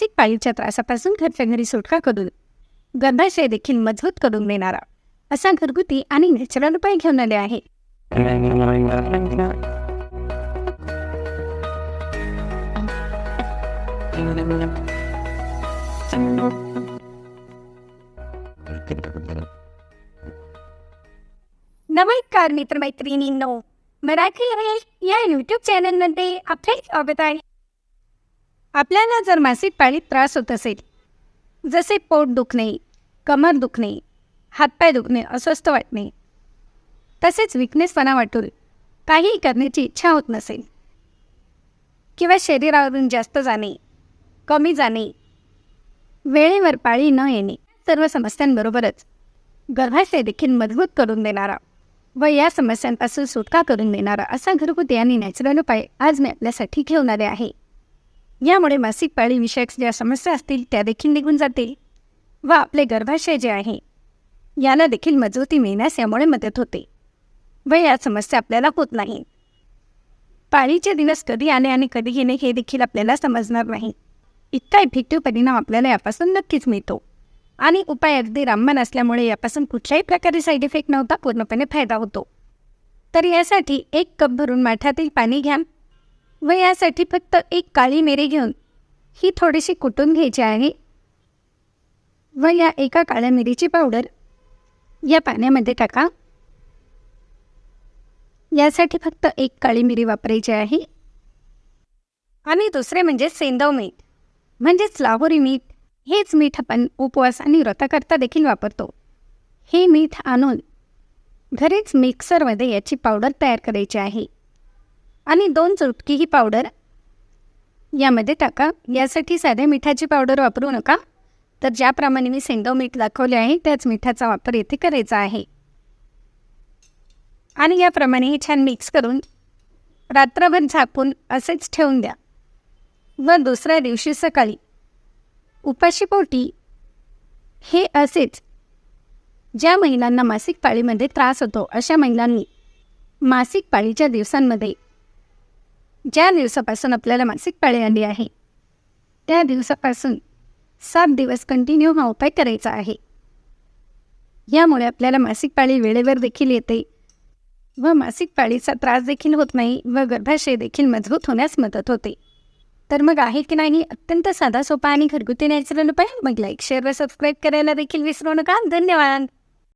मासिक पाळीच्या त्रासापासून घरच्या घरी सुटका करून गर्भाशय देखील मजबूत करून देणारा असा घरगुती आणि नॅचरल उपाय घेऊन आले आहे. नमस्कार मित्रमैत्रिणींनो मराठी रमेश या यूट्यूब चॅनलमध्ये आपले स्वागत आहे. आपल्याला जर मासिक पाळीत त्रास होत असेल जसे पोट दुखणे कमर दुखणे हातपाय दुखणे अस्वस्थ वाटणे तसेच विकनेसपणा वाटून काहीही करण्याची इच्छा होत नसेल किंवा शरीरावरून जास्त जाणे कमी जाणे वेळेवर पाळी न येणे सर्व समस्यांबरोबरच गर्भाशय देखील मजबूत करून देणारा व या समस्यांपासून सुटका करून देणारा असा घरगुती आणि नॅचरल उपाय आज मी आपल्यासाठी घेऊन आले आहे. यामुळे मासिक पाळी विषयक ज्या समस्या असतील त्या देखील निघून जातील. व आपले गर्भाशय जे आहे याला देखील मजबूती मिळण्यास यामुळे मदत होते. व या समस्या आपल्याला होत नाही पाळीचे दिवस कधी आले आणि कधी गेले हे देखील आपल्याला समजणार नाही. इतका इफेक्टिव्ह परिणाम आपल्याला यापासून नक्कीच मिळतो. आणि उपाय अगदी रामबाण असल्यामुळे यापासून कुठल्याही प्रकारे साईड इफेक्ट नव्हता पूर्णपणे फायदा होतो. तर यासाठी एक कप भरून माठातील पाणी घ्या. व यासाठी फक्त एक काळी मिरी घेऊन ही थोडीशी कुटून घ्यायची आहे. व या एका काळ्या मिरीची पावडर या पाण्यामध्ये टाका. यासाठी फक्त एक काळी मिरी वापरायची आहे. आणि दुसरे म्हणजे सेंदव मीठ म्हणजेच लाहोरी मीठ. हेच मीठ आपण उपवास आणि व्रताकरता देखील वापरतो. हे मीठ आणून घरीच मिक्सरमध्ये याची पावडर तयार करायची आहे. आणि दोन चुटकी ही पावडर यामध्ये टाका. यासाठी साध्या मिठाची पावडर वापरू नका. तर ज्याप्रमाणे मी सेंदव मीठ दाखवले आहे त्याच मिठाचा वापर येथे करायचा आहे. आणि याप्रमाणे हे छान मिक्स करून रात्रभर झाकून असेच ठेवून द्या. व दुसऱ्या दिवशी सकाळी उपाशीपोटी हे असेच ज्या महिलांना मासिक पाळीमध्ये त्रास होतो अशा महिलांनी मासिक पाळीच्या दिवसांमध्ये ज्या दिवसापासून आपल्याला मासिक पाळी आली आहे त्या दिवसापासून सात दिवस कंटिन्यू हा उपाय करायचा आहे. यामुळे आपल्याला मासिक पाळी वेळेवर देखील येते व मासिक पाळीचा त्रास देखील होत नाही व गर्भाशय देखील मजबूत होण्यास मदत होते. तर मग आहे की नाही? अत्यंत साधा सोपा आणि घरगुती नॅचरल उपाय? मग लाईक शेअर व सबस्क्राईब करायला देखील विसरू नका. धन्यवाद!